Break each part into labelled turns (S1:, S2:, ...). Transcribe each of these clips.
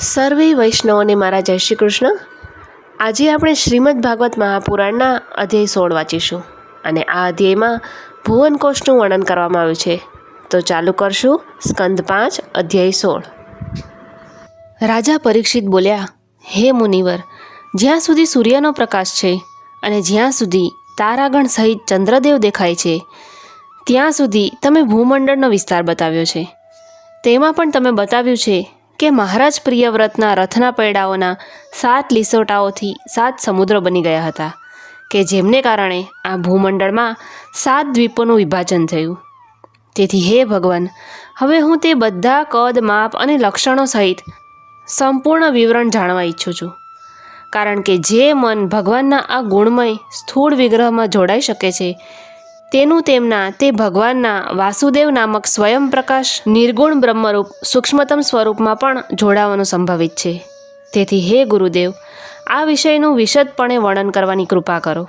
S1: સર્વે વૈષ્ણવોને મારા જય શ્રી કૃષ્ણ. આજે આપણે શ્રીમદ ભાગવત મહાપુરાણના અધ્યાય સોળ વાંચીશું અને આ અધ્યાયમાં ભુવનકોષનું વર્ણન કરવામાં આવ્યું છે. તો ચાલુ કરશું સ્કંદ પાંચ, અધ્યાય સોળ. રાજા પરીક્ષિત બોલ્યા, હે મુનિવર, જ્યાં સુધી સૂર્યનો પ્રકાશ છે અને જ્યાં સુધી તારાગણ સહિત ચંદ્રદેવ દેખાય છે, ત્યાં સુધી તમે ભૂમંડળનો વિસ્તાર બતાવ્યો છે. તેમાં પણ તમે બતાવ્યું છે કે મહારાજ પ્રિયવ્રતના રથના પૈડાઓના સાત લીસોટાઓથી સાત સમુદ્ર બની ગયા હતા, કે જેમને કારણે આ ભૂમંડળમાં સાત દ્વીપોનું વિભાજન થયું. તેથી હે ભગવાન, હવે હું તે બધા કદ, માપ અને લક્ષણો સહિત સંપૂર્ણ વિવરણ જાણવા ઈચ્છું છું. કારણ કે જે મન ભગવાનના આ ગુણમય સ્થૂળ વિગ્રહમાં જોડાઈ શકે છે તેનું તેમના, તે ભગવાનના, વાસુદેવ નામક સ્વયં પ્રકાશ, નિર્ગુણ બ્રહ્મરૂપ, સૂક્ષ્મતમ સ્વરૂપમાં પણ જોડાવાનું સંભવિત છે. તેથી હે ગુરુદેવ, આ વિષયનું વિશદપણે વર્ણન કરવાની કૃપા કરો.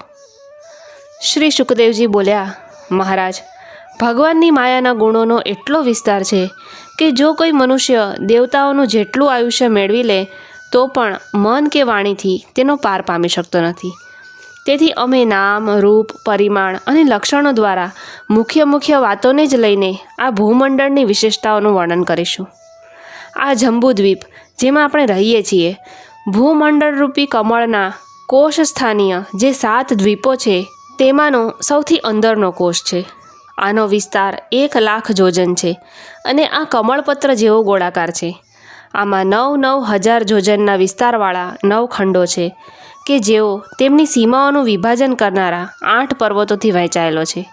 S1: શ્રી સુખદેવજી બોલ્યા, મહારાજ, ભગવાનની માયાના ગુણોનો એટલો વિસ્તાર છે કે જો કોઈ મનુષ્ય દેવતાઓનું જેટલું આયુષ્ય મેળવી લે, તો પણ મન કે વાણીથી તેનો પાર પામી શકતો નથી. તેથી અમે નામ, રૂપ, પરિમાણ અને લક્ષણો દ્વારા મુખ્ય મુખ્ય વાતોને જ લઈને આ ભૂમંડળની વિશેષતાઓનું વર્ણન કરીશું. આ જંબુદ્વીપ, જેમાં આપણે રહીએ છીએ, ભૂમંડળરૂપી કમળના કોષ સ્થાનીય જે સાત દ્વીપો છે, તેમાંનો સૌથી અંદરનો કોષ છે. આનો વિસ્તાર એક લાખ જોજન છે અને આ કમળપત્ર જેવો ગોળાકાર છે. આમાં નવ નવ હજાર જોજનના વિસ્તારવાળા નવ ખંડો છે. કે જેઓ તેમની સીમાઓનું વિભાજન કરનારા આઠ પર્વતોથી વહેંચાયેલો છે.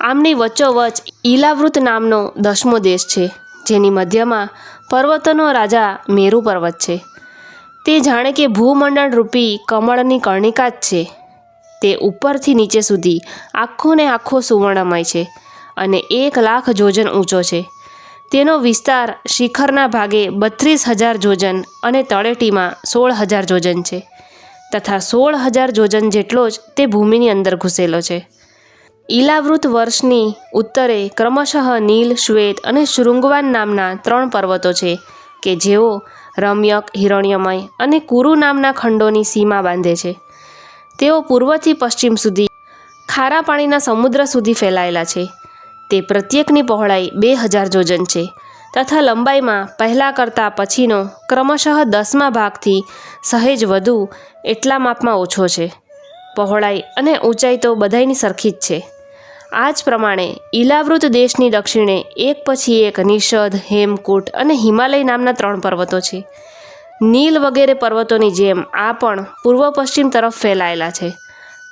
S1: આમની વચ્ચોવચ ઈલાવૃત નામનો દસમો દેશ છે, જેની મધ્યમાં પર્વતોનો રાજા મેરુ પર્વત છે. તે જાણે કે ભૂમંડળ રૂપી કમળની કર્ણિકા જ છે. તે ઉપરથી નીચે સુધી આખો ને આખો સુવર્ણમય છે અને એક લાખ જોજન ઊંચો છે. તેનો વિસ્તાર શિખરના ભાગે બત્રીસ હજાર જોજન અને તળેટીમાં સોળ હજાર જોજન છે. તથા સોળ હજાર જોજન જેટલો જ તે ભૂમિની અંદર ઘૂસેલો છે. ઈલાવૃત વર્ષની ઉત્તરે ક્રમશઃ નીલ, શ્વેત અને શૃંગવાન નામના ત્રણ પર્વતો છે કે જેઓ રમ્યક, હિરણ્યમય અને કુરુ નામના ખંડોની સીમા બાંધે છે. તેઓ પૂર્વથી પશ્ચિમ સુધી ખારા પાણીના સમુદ્ર સુધી ફેલાયેલા છે. તે પ્રત્યેકની પહોળાઈ બે હજાર જોજન છે. તથા લંબાઈમાં પહેલાં કરતાં પછીનો ક્રમશઃ દસમા ભાગથી સહેજ વધુ એટલા માપમાં ઓછો છે. પહોળાઈ અને ઊંચાઈ તો બધાની સરખી જ છે. આ જ પ્રમાણે ઈલાવૃત દેશની દક્ષિણે એક પછી એક નિષદ, હેમકૂટ અને હિમાલય નામના ત્રણ પર્વતો છે. નીલ વગેરે પર્વતોની જેમ આ પણ પૂર્વ પશ્ચિમ તરફ ફેલાયેલા છે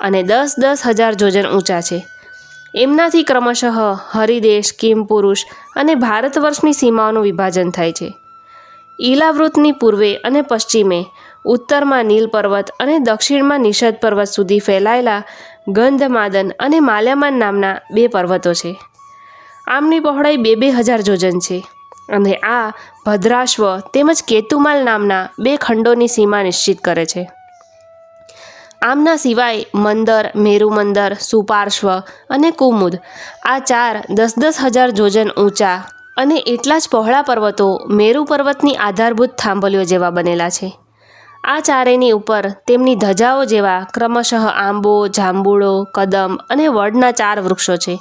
S1: અને દસ દસ હજાર જોજન ઊંચા છે. એમનાથી ક્રમશઃ હરિદેશ કિમ પુરુષ અને ભારત વર્ષની સીમાઓનું વિભાજન થાય છે. ઈલાવૃતની પૂર્વે અને પશ્ચિમે, ઉત્તરમાં નીલ પર્વત અને દક્ષિણમાં નિષદ પર્વત સુધી ફેલાયેલા ગંધમાદન અને માલ્યામાન નામના બે પર્વતો છે. આમની પહોળાઈ બે બે હજાર જોજન છે અને આ ભદ્રાશ્વ તેમજ કેતુમાલ નામના બે ખંડોની સીમા નિશ્ચિત કરે છે. આમના સિવાય મંદર, મેરુ મંદર, સુપાર્શ્વ અને કુમુદ. આ ચાર દસ દસ હજાર જોજન ઊંચા અને એટલા જ પહોળા પર્વતો મેરુ પર્વતની આધારભૂત થાંભલીઓ જેવા બનેલા છે. આ ચારેયની ઉપર તેમની ધજાઓ જેવા ક્રમશઃ આંબો, જાંબુડો, કદમ અને વડના ચાર વૃક્ષો છે.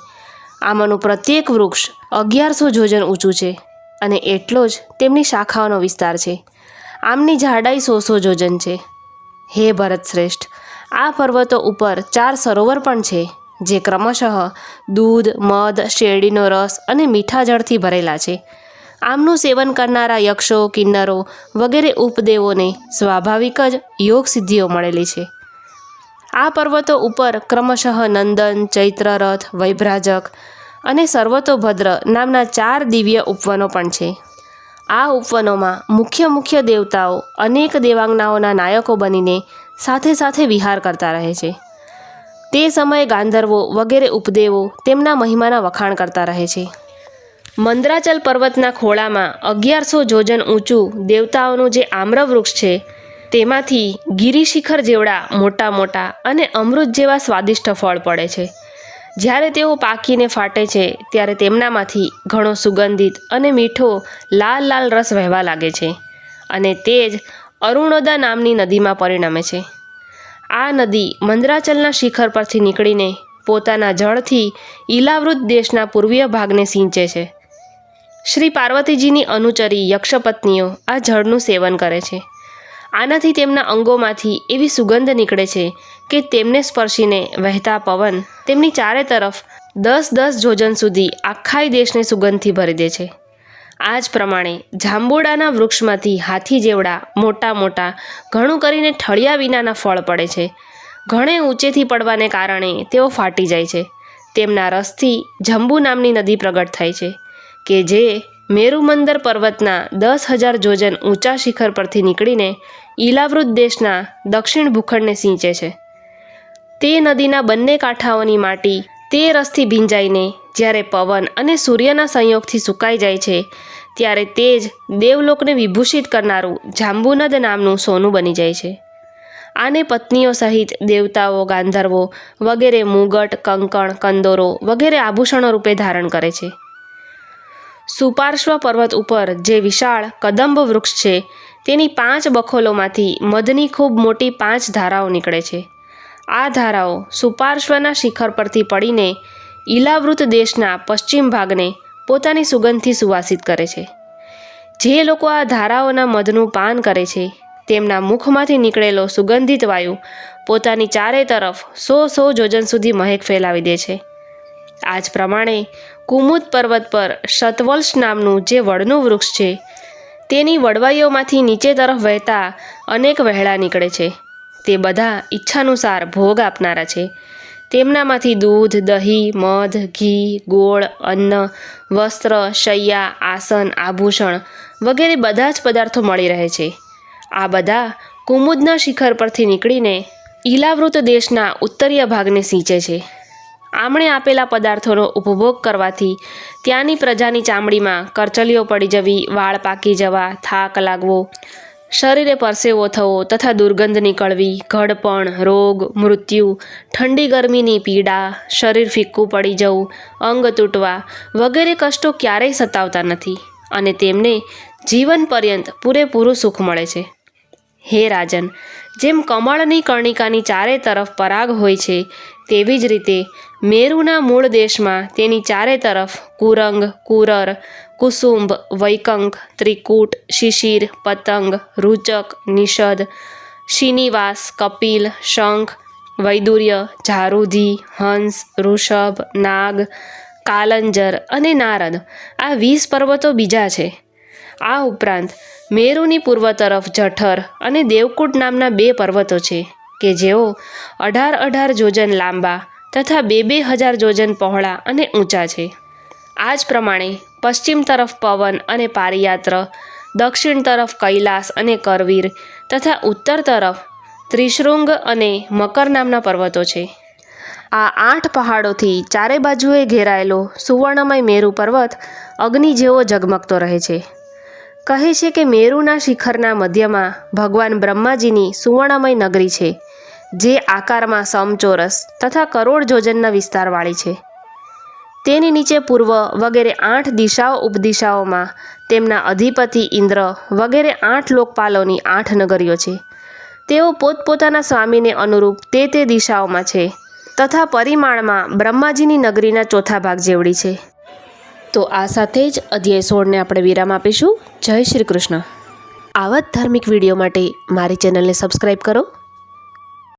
S1: આમાંનું પ્રત્યેક વૃક્ષ અગિયારસો જોજન ઊંચું છે અને એટલો જ તેમની શાખાઓનો વિસ્તાર છે. આમની જાડાઈ સો સો જોજન છે. હે ભરત શ્રેષ્ઠ! આ પર્વતો ઉપર ચાર સરોવર પણ છે, જે ક્રમશઃ દૂધ, મધ, શેરડીનો રસ અને મીઠા જળથી ભરેલા છે. આમનું સેવન કરનારા યક્ષો, કિન્નરો વગેરે ઉપદેવોને સ્વાભાવિક જ યોગ સિદ્ધિઓ મળેલી છે. આ પર્વતો ઉપર ક્રમશઃ નંદન, ચૈત્રરથ, વૈભ્રાજક અને સર્વતોભદ્ર નામના ચાર દિવ્ય ઉપવનો પણ છે. આ ઉપવનોમાં મુખ્ય મુખ્ય દેવતાઓ, અનેક દેવાંગનાઓના નાયકો બનીને સાથે સાથે વિહાર કરતા રહે છે. તે સમયે ગાંધર્વો વગેરે ઉપદેવો તેમના મહિમાના વખાણ કરતા રહે છે. મંદરાચલ પર્વતના ખોળામાં અગિયારસો જોજન ઊંચું દેવતાઓનું જે આમ્રવૃક્ષ છે, તેમાંથી ગિરિશિખર જેવડા મોટા મોટા અને અમૃત જેવા સ્વાદિષ્ટ ફળ પડે છે. જ્યારે તેઓ પાકીને ફાટે છે, ત્યારે તેમનામાંથી ઘણો સુગંધિત અને મીઠો લાલ લાલ રસ વહેવા લાગે છે. અને તે જ અરુણોદા નામની નદીમાં પરિણમે છે. આ નદી મંદરાચલના શિખર પરથી નીકળીને પોતાના જળથી ઈલાવૃત દેશના પૂર્વીય ભાગને સિંચે છે. શ્રી પાર્વતીજીની અનુચરી યક્ષપત્નીઓ આ જળનું સેવન કરે છે. આનાથી તેમના અંગોમાંથી એવી સુગંધ નીકળે છે કે તેમને સ્પર્શીને વહેતા પવન તેમની ચારે તરફ દસ દસ જોજન સુધી આખાય દેશને સુગંધથી ભરી દે છે. આ જ પ્રમાણે જાંબુડાના વૃક્ષમાંથી હાથી જેવડા મોટા મોટા ઘણું કરીને ઠળિયા વિનાના ફળ પડે છે. ઘણે ઊંચેથી પડવાને કારણે તેઓ ફાટી જાય છે. તેમના રસથી જંબુ નામની નદી પ્રગટ થાય છે કે જે મેરુમંદર પર્વતના દસ હજાર જોજન ઊંચા શિખર પરથી નીકળીને ઈલાવૃત દેશના દક્ષિણ ભૂખંડને સિંચે છે. તે નદીના બંને કાંઠાઓની માટી તે રસથી ભીંજાઈને જ્યારે પવન અને સૂર્યના સંયોગથી સુકાઈ જાય છે, ત્યારે તે જ દેવલોકને વિભૂષિત કરનારું જાંબુનદ નામનું સોનું બની જાય છે. આને પત્નીઓ સહિત દેવતાઓ, ગાંધર્વો વગેરે મુગટ, કંકણ, કંદોરો વગેરે આભૂષણો રૂપે ધારણ કરે છે. સુપાર્શ્વ પર્વત ઉપર જે વિશાળ કદંબ વૃક્ષ છે, તેની પાંચ બખોલોમાંથી મધની ખૂબ મોટી પાંચ ધારાઓ નીકળે છે. આ ધારાઓ સુપાર્શ્વના શિખર પરથી પડીને ઈલાવૃત દેશના પશ્ચિમ ભાગને પોતાની સુગંધથી સુવાસિત કરે છે. જે લોકો આ ધારાઓના મધનું પાન કરે છે, તેમના મુખમાંથી નીકળેલો સુગંધિત વાયુ પોતાની ચારે તરફ સો સો જોજન સુધી મહેક ફેલાવી દે છે. આ જ પ્રમાણે કુમુદ પર્વત પર શતવલ્સ નામનું જે વડનું વૃક્ષ છે, તેની વડવાઈઓમાંથી નીચે તરફ વહેતા અનેક વહેલા નીકળે છે. તે બધા ઈચ્છાનુસાર ભોગ આપનારા છે. તેમનામાંથી દૂધ, દહીં, મધ, ઘી, ગોળ, અન્ન, વસ્ત્ર, શૈયા, આસન, આભૂષણ વગેરે બધા જ પદાર્થો મળી રહે છે. આ બધા કુમુદના શિખર પરથી નીકળીને ઈલાવૃત દેશના ઉત્તરીય ભાગને સિંચે છે. આમણે આપેલા પદાર્થોનો ઉપભોગ કરવાથી ત્યાંની પ્રજાની ચામડીમાં કરચલીઓ પડી જવી, વાળ પાકી જવા, થાક લાગવો શરીરે પરસેવો થવો તથા દુર્ગંધ નીકળવી ઘડપણ, રોગ, મૃત્યુ, ઠંડી ગરમીની પીડા, શરીર ફિક્કું પડી જવું, અંગ તૂટવા વગેરે કષ્ટો ક્યારેય સતાવતા નથી અને તેમને જીવન પર્યંત પૂરેપૂરું સુખ મળે છે. હે રાજન, જેમ કમળની કર્ણિકાની ચારે તરફ પરાગ હોય છે, તેવી જ રીતે મેરુના મૂળ દેશમાં તેની ચારે તરફ કુરંગ, કુરર કુસુંબ, વૈકંક, ત્રિકૂટ, શિશિર, પતંગ, રૂચક, નિષદ, શ્રીનિવાસ, કપિલ, શંખ, વૈદુર્ય ઝારુધી હંસ, ઋષભ, નાગ, કાલંજર અને નારદ. આ વીસ પર્વતો બીજા છે. આ ઉપરાંત મેરુની પૂર્વ તરફ જઠર અને દેવકૂટ નામના બે પર્વતો છે કે જેઓ અઢાર અઢાર જોજન લાંબા તથા બે બે હજાર જોજન પહોળા અને ઊંચા છે. આ જ પ્રમાણે પશ્ચિમ તરફ પવન અને પારિયાત્ર, દક્ષિણ તરફ કૈલાસ અને કરવીર તથા ઉત્તર તરફ ત્રિશૃંગ અને મકર નામના પર્વતો છે. આ આઠ પહાડોથી ચારે બાજુએ ઘેરાયેલો સુવર્ણમય મેરુ પર્વત અગ્નિ જેવો ઝગમગતો રહે છે. કહે છે કે મેરુના શિખરના મધ્યમાં ભગવાન બ્રહ્માજીની સુવર્ણમય નગરી છે, જે આકારમાં સમચોરસ તથા કરોડ જોજનના વિસ્તારવાળી છે. તેની નીચે પૂર્વ વગેરે આઠ દિશાઓ ઉપદિશાઓમાં, તેમના અધિપતિ ઇન્દ્ર વગેરે આઠ લોકપાલોની આઠ નગરીઓ છે. તેઓ પોતપોતાના સ્વામીને અનુરૂપ તે તે દિશાઓમાં છે, તથા પરિમાણમાં બ્રહ્માજીની નગરીના ચોથા ભાગ જેવડી છે. તો આ સાથે જ અધ્યાય સોળને આપણે વિરામ આપીશું. જય શ્રી કૃષ્ણ. આવા જ ધાર્મિક વીડિયો માટે મારી ચેનલને સબસ્ક્રાઈબ કરો.